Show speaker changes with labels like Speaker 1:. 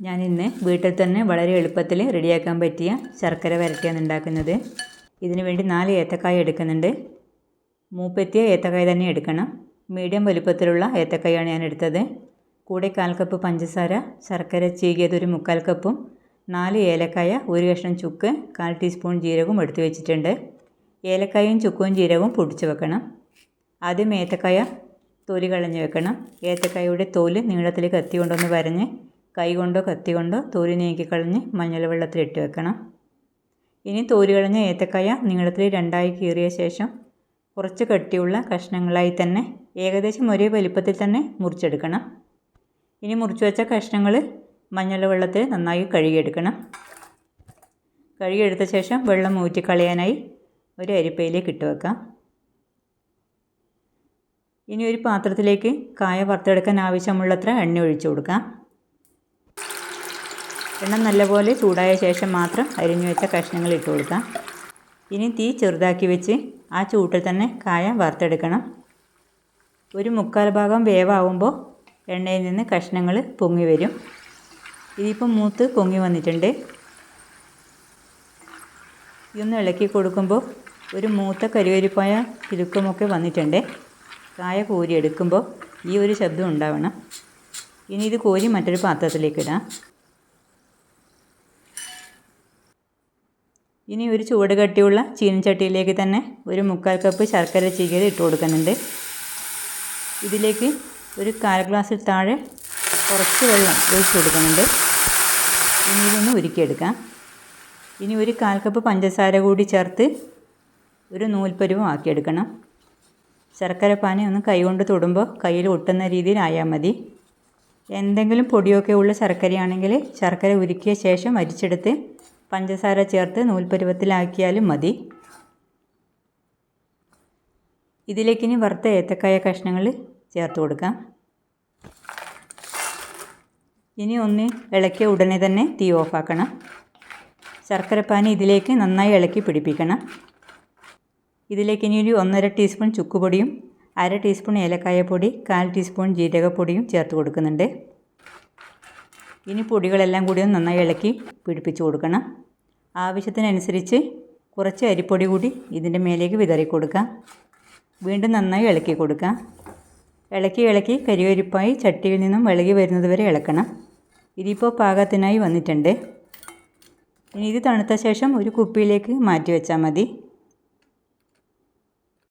Speaker 1: ഞാൻ ഇന്ന് വീട്ടിൽ തന്നെ വളരെ എളുപ്പത്തിൽ റെഡിയാക്കാൻ പറ്റിയ ശർക്കര വരട്ടിയാണ് ഉണ്ടാക്കുന്നത്. ഇതിന് വേണ്ടി നാല് ഏത്തക്കായ എടുക്കുന്നുണ്ട്. മൂപ്പെത്തിയ ഏത്തക്കായ തന്നെ എടുക്കണം. മീഡിയം വലുപ്പത്തിലുള്ള ഏത്തക്കായാണ് ഞാൻ എടുത്തത്. കൂടെ കാൽ കപ്പ് പഞ്ചസാര ശർക്കര ചീകിയത് ഒരു മുക്കാൽ കപ്പും നാല് ഏലക്കായ ഒരു കഷ്ണം ചുക്ക് കാൽ ടീസ്പൂൺ ജീരകവും എടുത്തു വെച്ചിട്ടുണ്ട്. ഏലക്കായും ചുക്കും ജീരകവും പൊടിച്ച് വെക്കണം. ആദ്യം ഏത്തക്കായ തൊലി കളഞ്ഞ് വെക്കണം. ഏത്തക്കായയുടെ തോൽ നീളത്തിൽ കത്തി കൊണ്ടൊന്ന് വരഞ്ഞ് കൈ കൊണ്ടോ കത്തി കൊണ്ടോ തോര് നീക്കിക്കളഞ്ഞ് മഞ്ഞൾ വെള്ളത്തിലിട്ട് വെക്കണം. ഇനി തോര് കളഞ്ഞ ഏത്തക്കായ നീളത്തിൽ രണ്ടായി കീറിയ ശേഷം കുറച്ച് കട്ടിയുള്ള കഷ്ണങ്ങളായി തന്നെ ഏകദേശം ഒരേ വലിപ്പത്തിൽ തന്നെ മുറിച്ചെടുക്കണം. ഇനി മുറിച്ചു വെച്ച കഷ്ണങ്ങൾ മഞ്ഞൾ വെള്ളത്തിൽ നന്നായി കഴുകിയെടുക്കണം. കഴുകിയെടുത്ത ശേഷം വെള്ളം ഊറ്റിക്കളയാനായി ഒരു അരിപ്പയിലേക്ക് ഇട്ട് വെക്കാം. ഇനി ഒരു പാത്രത്തിലേക്ക് കായ വറുത്തെടുക്കാൻ ആവശ്യമുള്ളത്ര എണ്ണ ഒഴിച്ചു കൊടുക്കാം. എണ്ണ നല്ലപോലെ ചൂടായ ശേഷം മാത്രം അരിഞ്ഞു വെച്ച കഷ്ണങ്ങൾ ഇട്ട് കൊടുക്കാം. ഇനി തീ ചെറുതാക്കി വെച്ച് ആ ചൂട്ടിൽ തന്നെ കായ വറുത്തെടുക്കണം. ഒരു മുക്കാൽ ഭാഗം വേവാകുമ്പോൾ എണ്ണയിൽ നിന്ന് കഷ്ണങ്ങൾ പൊങ്ങി വരും. ഇതിപ്പോൾ മൂത്ത് പൊങ്ങി വന്നിട്ടുണ്ട്. ഇതൊന്ന് ഇളക്കി കൊടുക്കുമ്പോൾ ഒരു മൂത്ത കരിവരിപ്പായ ചുരുക്കമൊക്കെ വന്നിട്ടുണ്ട്. കായ കോരി എടുക്കുമ്പോൾ ഈ ഒരു ശബ്ദം ഉണ്ടാവണം. ഇനി ഇത് കോരി മറ്റൊരു പാത്രത്തിലേക്ക് ഇടാം. ഇനി ഒരു ചൂട് കട്ടിയുള്ള ചീനച്ചട്ടിയിലേക്ക് തന്നെ ഒരു മുക്കാൽ കപ്പ് ശർക്കര ചീകിയത് ഇട്ട് കൊടുക്കുന്നുണ്ട്. ഇതിലേക്ക് ഒരു കാൽ ഗ്ലാസ് താഴെ കുറച്ച് വെള്ളം ഒഴിച്ച് കൊടുക്കുന്നുണ്ട്. ഇനി ഇതൊന്ന് ഉരുക്കിയെടുക്കാം. ഇനി ഒരു കാൽ കപ്പ് പഞ്ചസാര കൂടി ചേർത്ത് ഒരു നൂൽപ്പരുവം ആക്കിയെടുക്കണം. ശർക്കര പാനി ഒന്ന് കൈകൊണ്ട് തൊടുമ്പോൾ കയ്യിൽ ഒട്ടുന്ന രീതിയിലായാൽ മതി. എന്തെങ്കിലും പൊടിയൊക്കെ ഉള്ള ശർക്കരയാണെങ്കിൽ ശർക്കര ഉരുക്കിയ ശേഷം അരിച്ചെടുത്ത് പഞ്ചസാര ചേർത്ത് നൂൽപ്പരുവത്തിലാക്കിയാലും മതി. ഇതിലേക്ക് ഇനി വറുത്ത ഏത്തക്കായ കഷ്ണങ്ങൾ ചേർത്ത് കൊടുക്കാം. ഇനി ഒന്ന് ഇളക്കിയ ഉടനെ തന്നെ തീ ഓഫാക്കണം. ശർക്കരപ്പാനി ഇതിലേക്ക് നന്നായി ഇളക്കി പിടിപ്പിക്കണം. ഇതിലേക്ക് ഇനി ഒരു ഒന്നര ടീസ്പൂൺ ചുക്കുപൊടിയും അര ടീസ്പൂൺ ഏലക്കായപ്പൊടി കാൽ ടീസ്പൂൺ ജീരകപ്പൊടിയും ചേർത്ത് കൊടുക്കുന്നുണ്ട്. ഇനി പൊടികളെല്ലാം കൂടി ഒന്ന് നന്നായി ഇളക്കി പിടിപ്പിച്ച് കൊടുക്കണം. ആവശ്യത്തിനനുസരിച്ച് കുറച്ച് അരിപ്പൊടി കൂടി ഇതിന്റെ മേലേക്ക് വിതറി കൊടുക്കുക. വീണ്ടും നന്നായി ഇളക്കി കൊടുക്കുക. ഇളക്കി ഇളക്കി കരിവരിപ്പായി ചട്ടിയിൽ നിന്നും വിളകി വരുന്നത് വരെ ഇളക്കണം. ഇതിപ്പോൾ പാകത്തിനായി വന്നിട്ടുണ്ട്. ഇനി ഇത് തണുത്ത ശേഷം ഒരു കുപ്പിയിലേക്ക് മാറ്റി വെച്ചാൽ മതി.